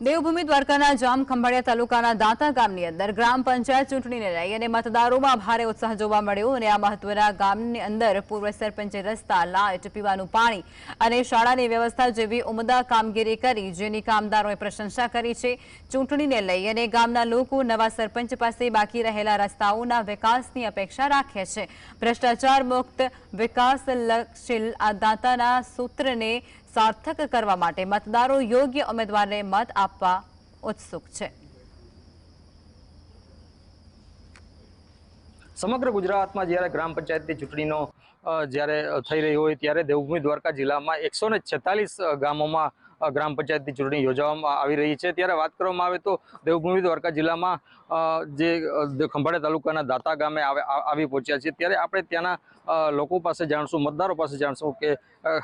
દેવભૂમિ દ્વારકાના જામ ખંભાળિયા તાલુકાના દાંતા ગામની અંદર ગ્રામ પંચાયત ચૂંટણીને લઈ અને મતદારોમાં ભારે ઉત્સાહ જોવા મળ્યો અને આ મહત્વના ગામની અંદર પૂર્વ સરપંચે રસ્તા, લાઇટ, પીવાનું પાણી અને શાળાની વ્યવસ્થા જેવી ઉમદા કામગીરી કરી જેની કામદારોએ પ્રશંસા કરી છે. ચૂંટણીને લઈ અને ગામના લોકો નવા સરપંચ પાસે બાકી રહેલા રસ્તાઓના વિકાસની અપેક્ષા રાખે છે. ભ્રષ્ટાચાર મુક્ત, વિકાસલક્ષી આ દાંતાના સૂત્રને સાર્થક કરવા માટે મતદારો યોગ્ય ઉમેદવારને મત આપવા ઉત્સુક છે સમગ્ર ગુજરાતમાં જ્યારે ગ્રામ પંચાયતની ચૂંટણીનો જયારે થઈ રહી હોય ત્યારે દેવભૂમિ દ્વારકા જિલ્લામાં એકસો ગામોમાં ગ્રામ પંચાયતની ચૂંટણી યોજવામાં આવી રહી છે. ત્યારે વાત કરવામાં આવે તો દેવભૂમિ દ્વારકા જિલ્લામાં જે ખંભાળિયા તાલુકાના દાતા ગામે આવે- પહોંચ્યા છે. ત્યારે આપણે ત્યાંના લોકો પાસે જાણશું, મતદારો પાસે જાણશું કે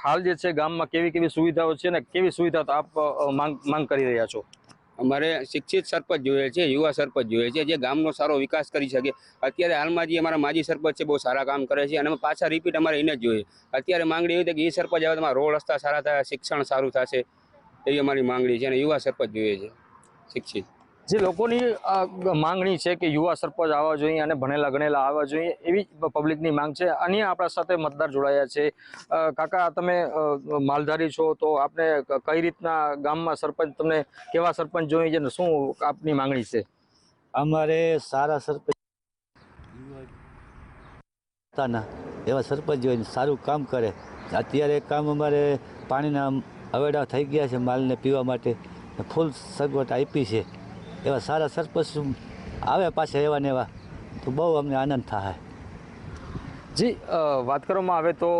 હાલ જે છે ગામમાં કેવી કેવી સુવિધાઓ છે ને કેવી સુવિધા આપ માંગ માંગ કરી રહ્યા છો? અમારે શિક્ષિત સરપંચ જોઈએ છે, યુવા સરપંચ જોઈએ છે, જે ગામનો સારો વિકાસ કરી શકે. અત્યારે હાલમાં જે અમારા માજી સરપંચ છે, બહુ સારા કામ કરે છે અને અમે પાછા રિપીટ અમારે એને જ જોઈએ. અત્યારે માંગણી એવી છે કે એ સરપંચ આવે તો રોડ રસ્તા સારા થાય, શિક્ષણ સારું થશે. એવી અમારી માંગણી છે અને યુવા સરપંચ જોઈએ છે. શિક્ષિત. જે લોકોની માંગણી છે કે યુવા સરપંચ આવવા જોઈએ અને ભણેલા ગણેલા આવવા જોઈએ એવી પબ્લિકની માંગ છે. અન્ય આપણા સાથે મતદાર જોડાયા છે. કાકા તમે માલધારી છો તો આપને કઈ રીતના ગામમાં સરપંચ તમને કેવા સરપંચ જોઈએ છે શું આપની માંગણી છે? અમારે સારા સરપંચ તાના એવા સરપંચ જોઈએ સારું કામ કરે. અત્યારે કામ અમારે પાણીના હવેડા થઈ ગયા છે માલને પીવા માટે. ફૂલ સગવડ આપી છે. એવા સારા સરપંચ આવે પાછા એવા ને એવા. તો બહુ અમને આનંદ થાય. જી વાત કરવામાં આવે તો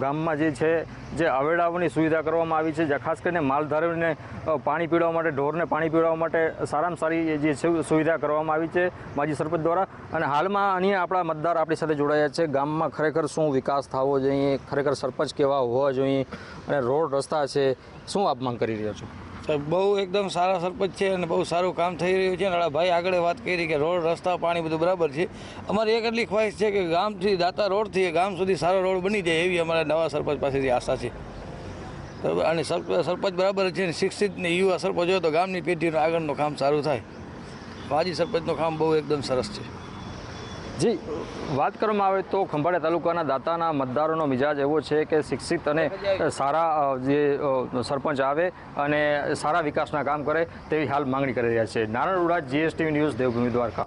ગામમાં જે છે, જે આવેડાઓની સુવિધા કરવામાં આવી છે, જે ખાસ કરીને માલધારીઓને પાણી પીવડાવવા માટે, ઢોરને પાણી પીવડાવવા માટે સારામાં સારી જે સુવિધા કરવામાં આવી છે, માજી સરપંચ દ્વારા. અને હાલમાં અહીંયા આપણા મતદાર આપણી સાથે જોડાયા છે. ગામમાં ખરેખર શું વિકાસ થવો જોઈએ? ખરેખર સરપંચ કેવા હોવા જોઈએ? અને રોડ રસ્તા છે, શું આપ કરી રહ્યા છો? સાહેબ બહુ એકદમ સારા સરપંચ છે અને બહુ સારું કામ થઈ રહ્યું છે. અને ભાઈ આગળ વાત કરી કે રોડ, રસ્તા, પાણી બધું બરાબર છે. અમારી એક એટલી ખ્વાહિશ છે કે ગામથી દાતા રોડથી ગામ સુધી સારો રોડ બની જાય એવી અમારા નવા સરપંચ પાસેથી આશા છે. બરાબર અને સરપ- સરપંચ બરાબર છે ને શિક્ષિત ને યુવા સરપંચ હોય તો ગામની પેઢીનું આગળનું કામ સારું થાય. માજી સરપંચનું કામ બહુ એકદમ સરસ છે. જી, વાત કરવામાં આવે તો ખંભાળિયા તાલુકાના દાતાના મતદારોનો મિજાજ એવો છે કે શિક્ષિત અને સારા જે સરપંચ આવે અને સારા વિકાસના કામ કરે તેવી હાલ માંગણી કરી રહ્યા છે. Narayan Uda GSTV news, Devbhoomi Dwarka.